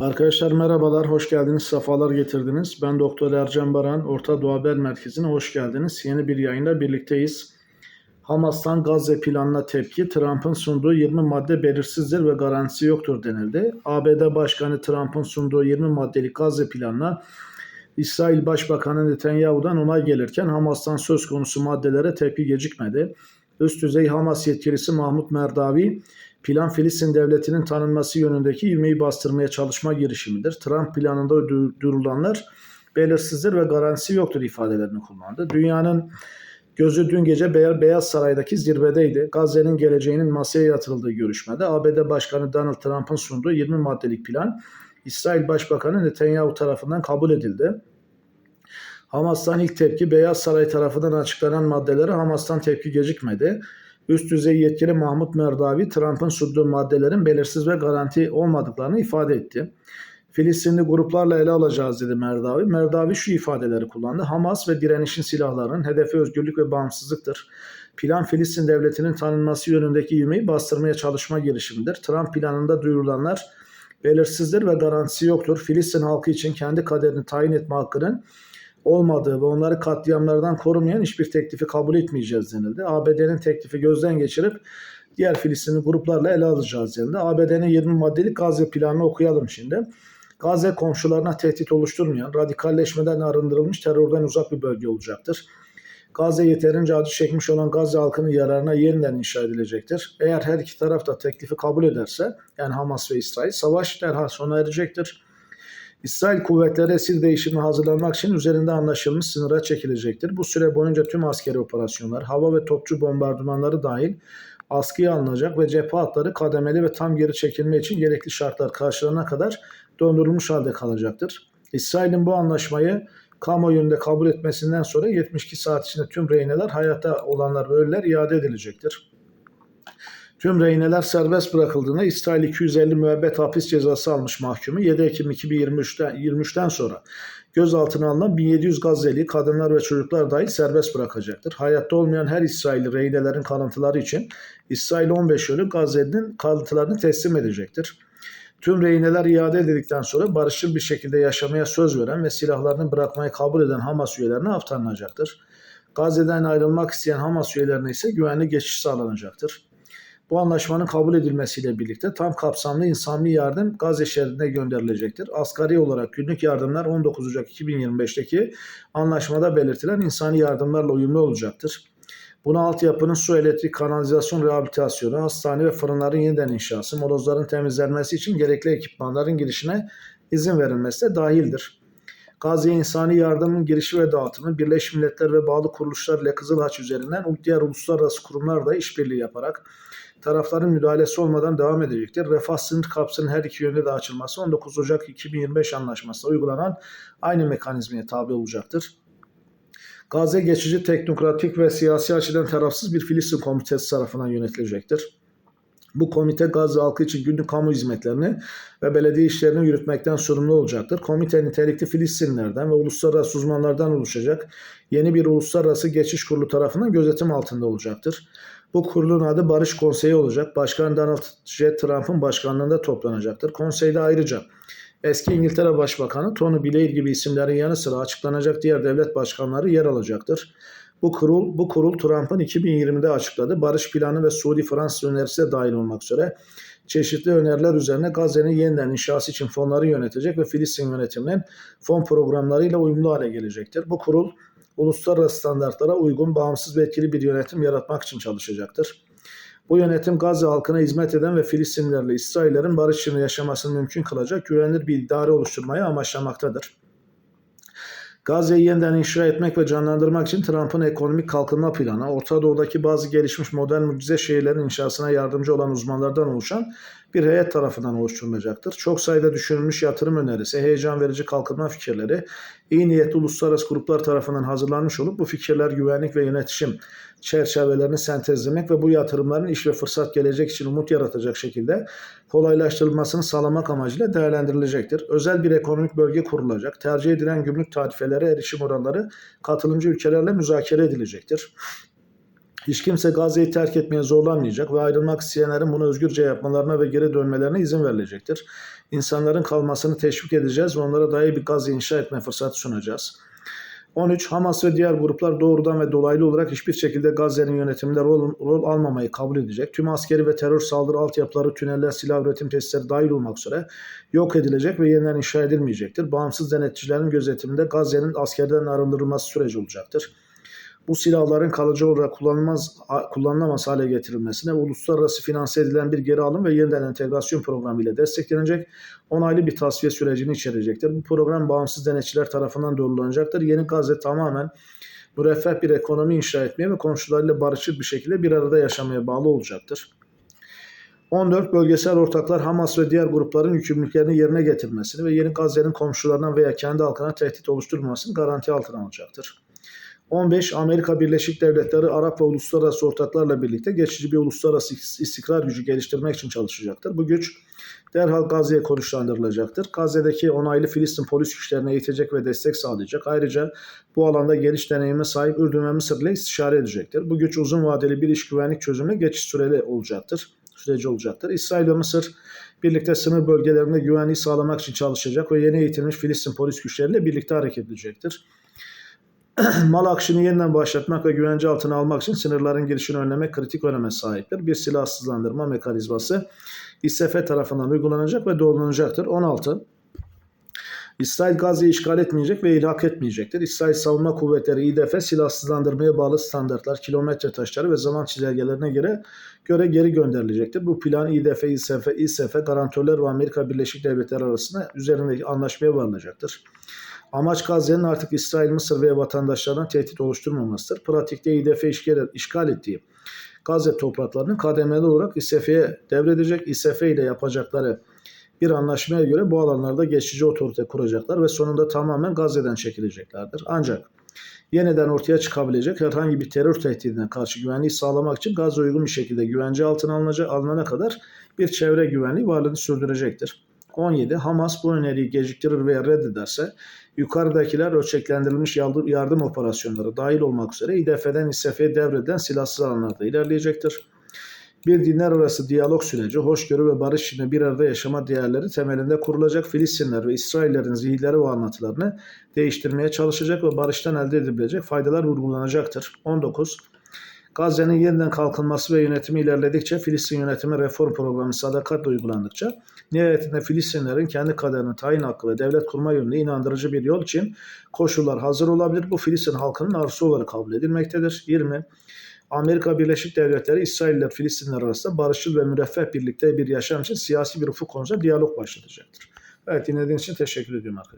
Arkadaşlar merhabalar, hoş geldiniz, sefalar getirdiniz. Ben Doktor Ercan Baran, Orta Doğu Haber Merkezi'ne hoş geldiniz. Yeni bir yayında birlikteyiz. Hamas'tan Gazze planına tepki, Trump'ın sunduğu 20 madde belirsizdir ve garantisi yoktur denildi. ABD Başkanı Trump'ın sunduğu 20 maddelik Gazze planına İsrail Başbakanı Netanyahu'dan onay gelirken Hamas'tan söz konusu maddelere tepki gecikmedi. Üst düzey Hamas yetkilisi Mahmut Merdavi, plan Filistin devletinin tanınması yönündeki ivmeyi bastırmaya çalışma girişimidir. Trump planında durulanlar belirsizdir ve garantisi yoktur ifadelerini kullandı. Dünyanın gözü dün gece Beyaz Saray'daki zirvedeydi. Gazze'nin geleceğinin masaya yatırıldığı görüşmede ABD Başkanı Donald Trump'ın sunduğu 20 maddelik plan İsrail Başbakanı Netanyahu tarafından kabul edildi. Hamas'tan ilk tepki Beyaz Saray tarafından açıklanan maddelere Hamas'tan tepki gecikmedi. Üst düzey yetkili Mahmut Merdavi Trump'ın sunduğu maddelerin belirsiz ve garanti olmadıklarını ifade etti. Filistinli gruplarla ele alacağız dedi Merdavi. Merdavi şu ifadeleri kullandı. Hamas ve direnişin silahlarının hedefi özgürlük ve bağımsızlıktır. Plan Filistin devletinin tanınması yönündeki ivmeyi bastırmaya çalışma girişimidir. Trump planında duyurulanlar belirsizdir ve garantisi yoktur. Filistin halkı için kendi kaderini tayin etme hakkının olmadığı ve onları katliamlardan korumayan hiçbir teklifi kabul etmeyeceğiz denildi. ABD'nin teklifi gözden geçirip diğer Filistinli gruplarla ele alacağız denildi. ABD'nin 20 maddelik Gazze planını okuyalım şimdi. Gazze komşularına tehdit oluşturmayan, radikalleşmeden arındırılmış terörden uzak bir bölge olacaktır. Gazze yeterince acı çekmiş olan Gazze halkının yararına yeniden inşa edilecektir. Eğer her iki taraf da teklifi kabul ederse, yani Hamas ve İsrail, savaş derhal sona erecektir. İsrail kuvvetleri esir değişimine hazırlanmak için üzerinde anlaşılmış sınıra çekilecektir. Bu süre boyunca tüm askeri operasyonlar, hava ve topçu bombardımanları dahil askıya alınacak ve cephe hatları kademeli ve tam geri çekilme için gerekli şartlar karşılanana kadar dondurulmuş halde kalacaktır. İsrail'in bu anlaşmayı kamuoyunda kabul etmesinden sonra 72 saat içinde tüm rehineler, hayatta olanlar ve ölüler iade edilecektir. Tüm rehineler serbest bırakıldığında İsrail 250 müebbet hapis cezası almış mahkumu 7 Ekim 2023'ten 23'ten sonra gözaltına alınan 1700 Gazze'li kadınlar ve çocuklar dahil serbest bırakacaktır. Hayatta olmayan her İsrailli rehinelerin kalıntıları için İsrail 15 ölü Gazze'nin kalıntılarını teslim edecektir. Tüm rehineler iade edildikten sonra barışçıl bir şekilde yaşamaya söz veren ve silahlarını bırakmayı kabul eden Hamas üyelerine aftanılacaktır. Gazze'den ayrılmak isteyen Hamas üyelerine ise güvenli geçiş sağlanacaktır. Bu anlaşmanın kabul edilmesiyle birlikte tam kapsamlı insani yardım Gazze şehrine gönderilecektir. Asgari olarak günlük yardımlar 19 Ocak 2025'teki anlaşmada belirtilen insani yardımlarla uyumlu olacaktır. Buna altyapının su, elektrik, kanalizasyon rehabilitasyonu, hastane ve fırınların yeniden inşası, molozların temizlenmesi için gerekli ekipmanların girişine izin verilmesi de dahildir. Gazze insani yardımın girişi ve dağıtımı Birleşmiş Milletler ve bağlı kuruluşlar ile Kızıl Haç üzerinden diğer uluslararası kurumlarla işbirliği yaparak tarafların müdahalesi olmadan devam edecektir. Refah sınır kapsının her iki yönde de açılması 19 Ocak 2025 anlaşmasında uygulanan aynı mekanizmaya tabi olacaktır. Gazze geçici teknokratik ve siyasi açıdan tarafsız bir Filistin komitesi tarafından yönetilecektir. Bu komite Gazze halkı için günlük kamu hizmetlerini ve belediye işlerini yürütmekten sorumlu olacaktır. Komite nitelikli Filistinlerden ve uluslararası uzmanlardan oluşacak yeni bir uluslararası geçiş kurulu tarafından gözetim altında olacaktır. Bu kurulun adı Barış Konseyi olacak. Başkan Donald J. Trump'ın başkanlığında toplanacaktır. Konseyde ayrıca eski İngiltere Başbakanı Tony Blair gibi isimlerin yanı sıra açıklanacak diğer devlet başkanları yer alacaktır. Bu kurul, bu kurul Trump'ın 2020'de açıkladığı barış planı ve Suudi Fransız önerisi de dahil olmak üzere çeşitli öneriler üzerine Gazze'nin yeniden inşası için fonları yönetecek ve Filistin yönetiminin fon programlarıyla uyumlu hale gelecektir. Bu kurul uluslararası standartlara uygun, bağımsız ve etkili bir yönetim yaratmak için çalışacaktır. Bu yönetim Gazze halkına hizmet eden ve Filistinlerle İsraillerin barış içinde yaşamasını mümkün kılacak güvenilir bir idare oluşturmayı amaçlamaktadır. Gazze'yi yeniden inşa etmek ve canlandırmak için Trump'ın ekonomik kalkınma planı, Orta Doğu'daki bazı gelişmiş modern mucize şehirlerin inşasına yardımcı olan uzmanlardan oluşan bir heyet tarafından oluşturulacaktır. Çok sayıda düşünülmüş yatırım önerisi, heyecan verici kalkınma fikirleri, iyi niyetli uluslararası gruplar tarafından hazırlanmış olup bu fikirler güvenlik ve yönetişim çerçevelerini sentezlemek ve bu yatırımların iş ve fırsat gelecek için umut yaratacak şekilde kolaylaştırılmasını sağlamak amacıyla değerlendirilecektir. Özel bir ekonomik bölge kurulacak. Tercih edilen gümrük tarifelere erişim oranları katılımcı ülkelerle müzakere edilecektir. Hiç kimse Gazze'yi terk etmeye zorlanmayacak ve ayrılmak isteyenlerin bunu özgürce yapmalarına ve geri dönmelerine izin verilecektir. İnsanların kalmasını teşvik edeceğiz ve onlara dahi bir Gazze inşa etme fırsatı sunacağız. 13. Hamas ve diğer gruplar doğrudan ve dolaylı olarak hiçbir şekilde Gazze'nin yönetiminde rol, rol almamayı kabul edecek. Tüm askeri ve terör saldırı altyapıları, tüneller, silah üretim tesisleri dahil olmak üzere yok edilecek ve yeniden inşa edilmeyecektir. Bağımsız denetçilerin gözetiminde Gazze'nin askerden arındırılması süreci olacaktır. Bu silahların kalıcı olarak kullanılmaz, kullanılamaz hale getirilmesine uluslararası finanse edilen bir geri alım ve yeniden entegrasyon programı ile desteklenecek onaylı bir tasfiye sürecini içerecektir. Bu program bağımsız denetçiler tarafından doğrulanacaktır. Yeni Gazze tamamen müreffeh bir ekonomi inşa etmeye ve komşularıyla barışçıl bir şekilde bir arada yaşamaya bağlı olacaktır. 14 bölgesel ortaklar Hamas ve diğer grupların yükümlülüklerini yerine getirmesini ve yeni Gazze'nin komşularına veya kendi halkına tehdit oluşturmamasını garanti altına alacaktır. 15 Amerika Birleşik Devletleri Arap ve uluslararası ortaklarla birlikte geçici bir uluslararası istikrar gücü geliştirmek için çalışacaktır. Bu güç derhal Gazze'ye konuşlandırılacaktır. Gazze'deki onaylı Filistin polis güçlerine eğitecek ve destek sağlayacak. Ayrıca bu alanda geniş deneyime sahip Ürdün ve Mısır ile istişare edecektir. Bu güç uzun vadeli bir iş güvenlik çözümüne geçiş süreli olacaktır. Süreci olacaktır. İsrail ve Mısır birlikte sınır bölgelerinde güvenliği sağlamak için çalışacak ve yeni eğitilmiş Filistin polis güçleriyle birlikte hareket edecektir. mal akışını yeniden başlatmak ve güvence altına almak için sınırların girişini önlemek kritik öneme sahiptir. Bir silahsızlandırma mekanizması İSF tarafından uygulanacak ve doğrulanacaktır. 16. İsrail Gazze'yi işgal etmeyecek ve ilhak etmeyecektir. İsrail Savunma Kuvvetleri İDF silahsızlandırmaya bağlı standartlar, kilometre taşları ve zaman çizelgelerine göre göre geri gönderilecektir. Bu plan İDF, İSF, İSF, garantörler ve Amerika Birleşik Devletleri arasında üzerindeki anlaşmaya varılacaktır. Amaç Gazze'nin artık İsrail, Mısır ve vatandaşlarına tehdit oluşturmamasıdır. Pratikte İDF işgal, ettiği Gazze topraklarını kademeli olarak İSF'ye devredecek. İSF ile yapacakları bir anlaşmaya göre bu alanlarda geçici otorite kuracaklar ve sonunda tamamen Gazze'den çekileceklerdir. Ancak yeniden ortaya çıkabilecek herhangi bir terör tehdidine karşı güvenliği sağlamak için Gazze uygun bir şekilde güvence altına alınacak, alınana kadar bir çevre güvenliği varlığını sürdürecektir. 17. Hamas bu öneriyi geciktirir veya reddederse yukarıdakiler ölçeklendirilmiş yardım, yardım operasyonları dahil olmak üzere İDF'den İSF'ye devredilen silahsız alanlarda ilerleyecektir. Bir dinler arası diyalog süreci, hoşgörü ve barış içinde bir arada yaşama değerleri temelinde kurulacak Filistinler ve İsraillerin zihinleri ve anlatılarını değiştirmeye çalışacak ve barıştan elde edilebilecek faydalar vurgulanacaktır. 19. Gazze'nin yeniden kalkınması ve yönetimi ilerledikçe Filistin yönetimi reform programı sadakatle uygulandıkça nihayetinde Filistinlerin kendi kaderini tayin hakkı ve devlet kurma yönünde inandırıcı bir yol için koşullar hazır olabilir. Bu Filistin halkının arzusu olarak kabul edilmektedir. 20. Amerika Birleşik Devletleri İsrail ile Filistinler arasında barışçıl ve müreffeh birlikte bir yaşam için siyasi bir ufuk konusunda diyalog başlatacaktır. Evet dinlediğiniz için teşekkür ediyorum arkadaşlar.